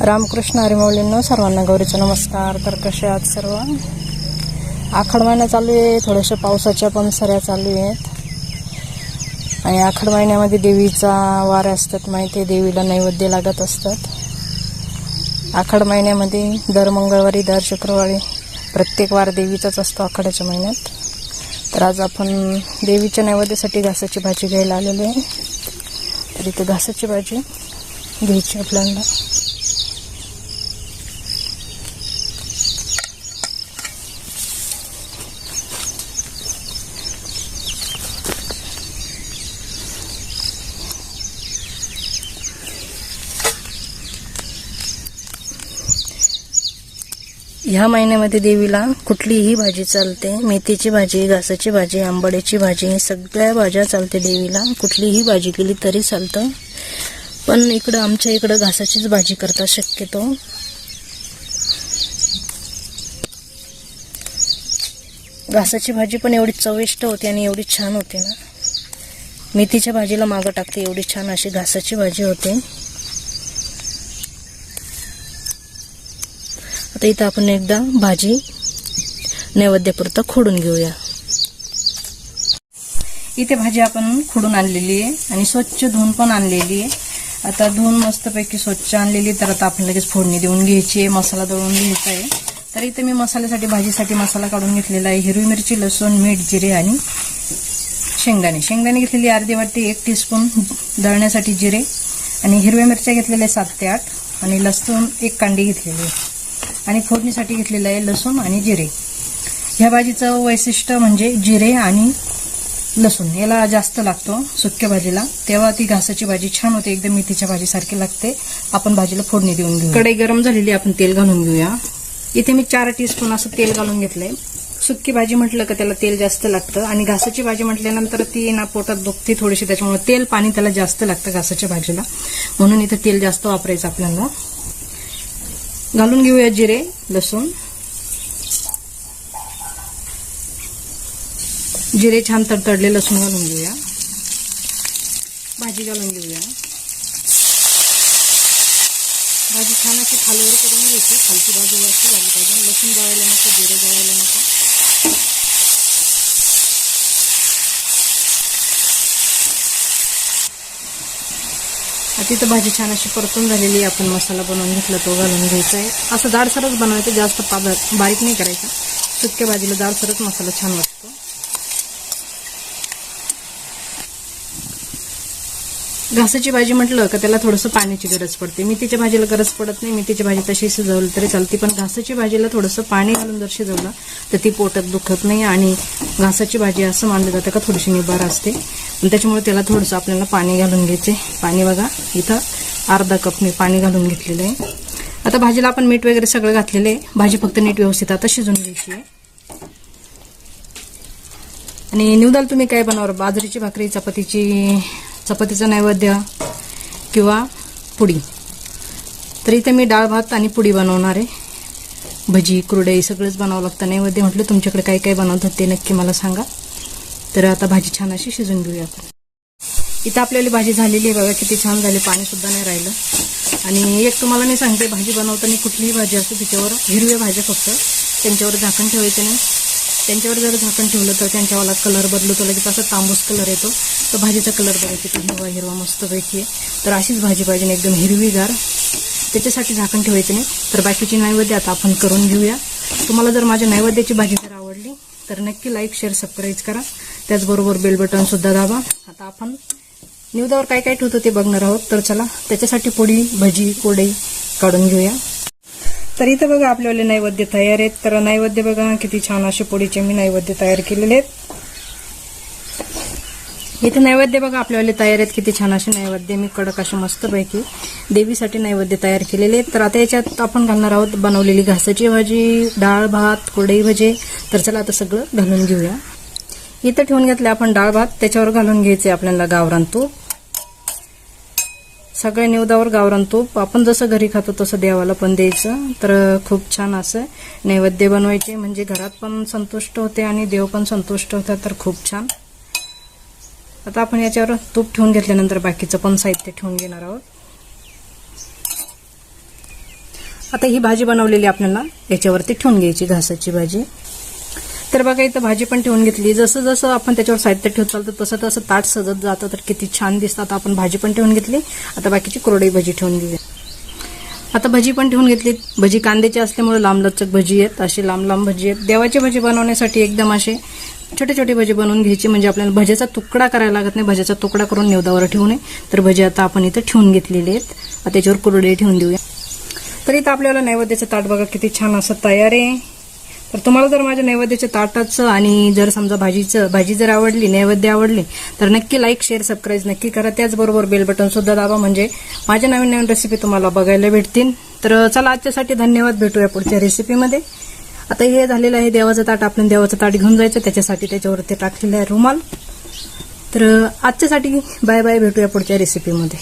रामकृष्ण हरिमौलींनो सर्वांना गौरीचा नमस्कार. तर कसे आहात सर्व? आखाड महिना चालू आहे. थोड्याशा पावसाच्या पण सऱ्या चालू आहेत. आणि आखाड महिन्यामध्ये देवीचा वार असतात. माहिती आहे देवीला नैवेद्य लागत असतात. आखाड महिन्यामध्ये दर मंगळवारी दर शुक्रवारी प्रत्येक वार देवीचाच असतो आखाड्याच्या महिन्यात. तर आज आपण देवीच्या नैवेद्यासाठी घासाची भाजी घ्यायला आलेलो आहे. तर इथे घासाची भाजी घ्यायची आपल्याला. ह्या महिन्यामध्ये देवीला कुठलीही भाजी चालते. मेथीची भाजी घासाची भाजी आंबाड्याची भाजी सगळ्या भाज्या चालते देवीला. कुठलीही भाजी केली तरी चालतं. पण इकडं आमच्या इकडं घासाचीच भाजी करता शक्यतो. घासाची भाजी पण एवढी चविष्ट होते आणि एवढी छान होते ना. मेथीच्या भाजीला मागं टाकते एवढी छान अशी घासाची भाजी होते. आता इथं आपण एकदा भाजी नैवेद्यापुरतं खोडून घेऊया. इथे भाजी आपण खोडून आणलेली आहे आणि स्वच्छ धुवून पण आणलेली आहे. आता धुवून मस्तपैकी स्वच्छ आणलेली तर आता आपण लगेच फोडणी देऊन घ्यायची आहे. मसाला दळून घ्यायचा आहे. तर इथे मी मसाल्यासाठी भाजीसाठी मसाला काढून घेतलेला आहे. हिरवी मिरची लसूण मीठ जिरे आणि शेंगदाणे. शेंगदाणे घेतलेली अर्धी वाटी एक टीस्पून दळण्यासाठी जिरे आणि हिरव्या मिरच्या घेतलेल्या सात ते आठ आणि लसूण एक कांडी घेतलेली आहे. आणि फोडणीसाठी घेतलेलं आहे लसूण आणि जिरे. ह्या भाजीचं वैशिष्ट्य म्हणजे जिरे आणि लसूण. याला जास्त लागतो सुक्या भाजीला. तेव्हा ती घासाची भाजी छान होते. एकदम मेथीच्या भाजीसारखी लागते. आपण भाजीला फोडणी देऊन घेऊ कढई गरम झालेली आपण तेल घालून घेऊया. इथे मी चार टीस्पून असं तेल घालून घेतलंय. सुक्की भाजी म्हटलं का त्याला तेल जास्त लागतं. आणि घासाची भाजी म्हटल्यानंतर ती ना पोटात दुखते थोडीशी त्याच्यामुळे तेल पाणी त्याला जास्त लागतं घासाच्या भाजीला. म्हणून इथं तेल जास्त वापरायचं आपल्याला. घालून घेऊया जिरे, लसूण. जिरे छान तडतडले, लसूण घालून घेऊया. भाजी घालून घेऊया. भाजी छान अशी खालवर करून घ्यायची. खालची बाजू वरची झाली पाहिजे. लसूण जळायला नको, जिरे जळायला नको. आता तिथं भाजी छान अशी परतून झालेली आहे. आपण मसाला बनवून घेतला तो घालून घ्यायचा आहे असं जाडसरच बनवायचं जास्त पादळ बारीक नाही करायचा. सुक्या भाजीला जाडसरच मसाला छान वाटतो. घासाची भाजी म्हटलं का त्याला थोडंसं पाण्याची गरज पडते. मेथीच्या भाजीला गरज पडत नाही. मेथीची भाजी तशी शिजवली तरी चालते पण घासाची भाजीला थोडंसं पाणी घालून जर शिजवलं तर ती पोटात दुखत नाही आणि घासाची भाजी असं मानलं जातं का थोडीशी निबार असते. आणि त्याच्यामुळे त्याला थोडंसं आपल्याला पाणी घालून घ्यायचे. पाणी बघा इथं अर्धा कप मी पाणी घालून घेतलेलं आहे. आता भाजीला आपण मीठ वगैरे सगळं घातलेलं आहे. भाजी फक्त नीट व्यवस्थित आता शिजून घ्यायची आहे. आणि निवदाल तुम्ही काय बनवा बाजरीची भाकरी चपातीची चपातीचं नैवेद्य किंवा पुडी. तर इथे मी डाळ भात आणि पुडी बनवणार आहे. भजी कुरडई सगळंच बनावं लागतं. नैवेद्य म्हटलं तुमच्याकडे काय काय बनवतात ते नक्की मला सांगा. तर आता भाजी छान अशी शिजून घेऊया आपण. इथं आपल्याला भाजी झालेली आहे बघा किती छान झाली पाणीसुद्धा नाही राहिलं. आणि एक तुम्हाला मी सांगते भाजी बनवताना कुठलीही भाजी असते तिच्यावर हिरव्या भाज्या फक्त त्यांच्यावर झाकण ठेवायचं नाही. त्यांच्यावर जर झाकण ठेवलं तर त्यांच्यावाला कलर बदलतो लगेच असा तांबूस कलर येतो. तर भाजीचा कलर बघा किती हिरवा हिरवा मस्तपैकी आहे. तर अशीच भाजी पाहिजे एकदम हिरवीगार. त्याच्यासाठी झाकण ठेवायचं नाही. तर बाकीची नैवेद्य आता आपण करून घेऊया. तुम्हाला जर माझ्या नैवेद्याची भाजी जर आवडली तर नक्की लाईक शेअर सबस्क्राईब करा. त्याचबरोबर बेल बटन सुद्धा दाबा. आता आपण निवदावर काय काय ठेवतो ते बघणार आहोत. तर चला त्याच्यासाठी पोळी भजी कोडई काढून घेऊया. तर इथं बघा आपल्याला नैवेद्य तयार आहेत. तर नैवेद्य बघा किती छान असे पोळीचे मी नैवेद्य तयार केलेले आहेत. इथे नैवेद्य बघा आपल्याला तयार आहेत. किती छान असे नैवेद्य. मी कडक असे मस्तपैकी देवीसाठी नैवेद्य तयार केलेले आहेत. तर आता याच्यात आपण घालणार आहोत बनवलेली घासाची भाजी डाळ भात कोरडई भजे. तर चला आता सगळं घालून घेऊया. इथं ठेवून घेतले आपण डाळ भात. त्याच्यावर घालून घ्यायचे आपल्याला गावरान तूप. सगळ्या निवदावर गावरान तूप. आपण जसं घरी खातो तसं देवाला पण द्यायचं. तर खूप छान असं नैवेद्य बनवायचे. म्हणजे घरात पण संतुष्ट होते आणि देव पण संतुष्ट होता तर खूप छान. आता आपण याच्यावर तूप ठेवून घेतल्यानंतर बाकीचं पण साहित्य ठेवून घेणार आहोत. आता ही भाजी बनवलेली आपल्याला याच्यावरती ठेवून घ्यायची घासाची भाजी. तर बघा इथं भाजी पण ठेवून घेतली. जसं जसं आपण त्याच्यावर साहित्य ठेवत चालतो तसं तसं ताट सजत जातं. तर किती छान दिसतं आता आपण भाजी पण ठेवून घेतली. आता बाकीची कोरडी भाजी ठेवून दिली आता भजी पण ठेवून घेतली. भजी कांद्याची असल्यामुळे लांब लचक भजी आहेत. अशी लांब लांब भजी आहेत. देवाची भजी बनवण्यासाठी एकदम असे छोटे छोटे भजी बनवून घ्यायची. म्हणजे आपल्याला भज्याचा तुकडा करायला लागत नाही. भज्याचा तुकडा करून निवदावर ठेवू नये. तर भजी आता आपण इथं ठेवून घेतलेले आहेत. आता त्याच्यावर कुरडे ठेवून देऊया. तर इथं आपल्याला नैवेद्याचं ताट बघा किती छान असं तयार आहे. तर तुम्हाला जर माझ्या नैवेद्याच्या ताटाचं आणि जर समजा भाजीचं भाजी जर आवडली नैवेद्य आवडली तर नक्की लाईक शेअर सबस्क्राईब नक्की करा. त्याचबरोबर बेल बटन सुद्धा दाबा. म्हणजे माझ्या नवीन नवीन रेसिपी तुम्हाला बघायला भेटतील. तर चला आजच्यासाठी धन्यवाद. भेटूया पुढच्या रेसिपीमध्ये आता हे झालेलं आहे देवाचं ताट. आपण देवाचं ताट घेऊन जायचं. त्याच्यासाठी त्याच्यावरती टाकलेलं आहे रुमाल. तर आजच्यासाठी बाय बाय भेटूया पुढच्या रेसिपीमध्ये